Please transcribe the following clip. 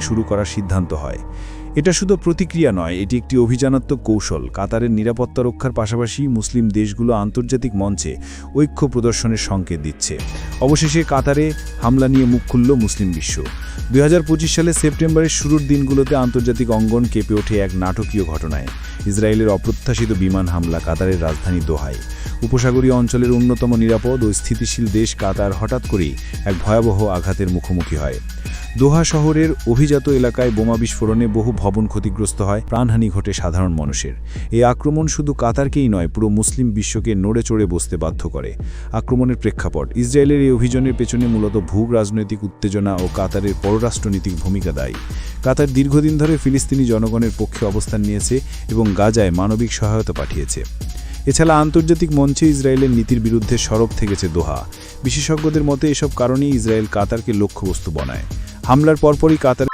শুরু করার সিদ্ধান্ত হয়। এটা শুধু প্রতিক্রিয়া নয়, এটি একটি অভিযানাত্মক কৌশল। কাতারের নিরাপত্তা রক্ষার পাশাপাশি মুসলিম দেশগুলো আন্তর্জাতিক মঞ্চে ঐক্য প্রদর্শনের সংকেত দিচ্ছে। অবশেষে কাতারে হামলা নিয়ে মুখ খুলল মুসলিম বিশ্ব। দুই হাজার পঁচিশ সালে সেপ্টেম্বরের শুরুর দিনগুলোতে আন্তর্জাতিক অঙ্গন কেঁপে ওঠে এক নাটকীয় ঘটনায়। ইসরায়েলের অপ্রত্যাশিত বিমান হামলা কাতারের রাজধানী দোহায়। উপসাগরীয় অঞ্চলের অন্যতম নিরাপদ ও স্থিতিশীল দেশ কাতার হঠাৎ করেই এক ভয়াবহ আঘাতের মুখোমুখি হয়। দোহা শহরের অভিজাত এলাকায় বোমা বিস্ফোরণে বহু ভবন ক্ষতিগ্রস্ত হয়, প্রাণহানি ঘটে সাধারণ মানুষের। এই আক্রমণ শুধু কাতারকেই নয়, পুরো মুসলিম বিশ্বকে নড়ে চড়ে বসতে বাধ্য করে। আক্রমণের প্রেক্ষাপট, ইসরায়েলের এই অভিযানের পেছনে মূলত ভূ রাজনৈতিক উত্তেজনা ও কাতারের পররাষ্ট্রনীতিক ভূমিকা দায়ী। কাতার দীর্ঘদিন ধরে ফিলিস্তিনি জনগণের পক্ষে অবস্থান নিয়েছে এবং গাজায় মানবিক সহায়তা পাঠিয়েছে। এছাড়া আন্তর্জাতিক মঞ্চে ইসরায়েলের নীতির বিরুদ্ধে সরব থেকেছে দোহা। বিশেষজ্ঞদের মতে এসব কারণেই ইসরায়েল কাতারকে লক্ষ্যবস্তু বনায়। হামলার পরপরই কাতারের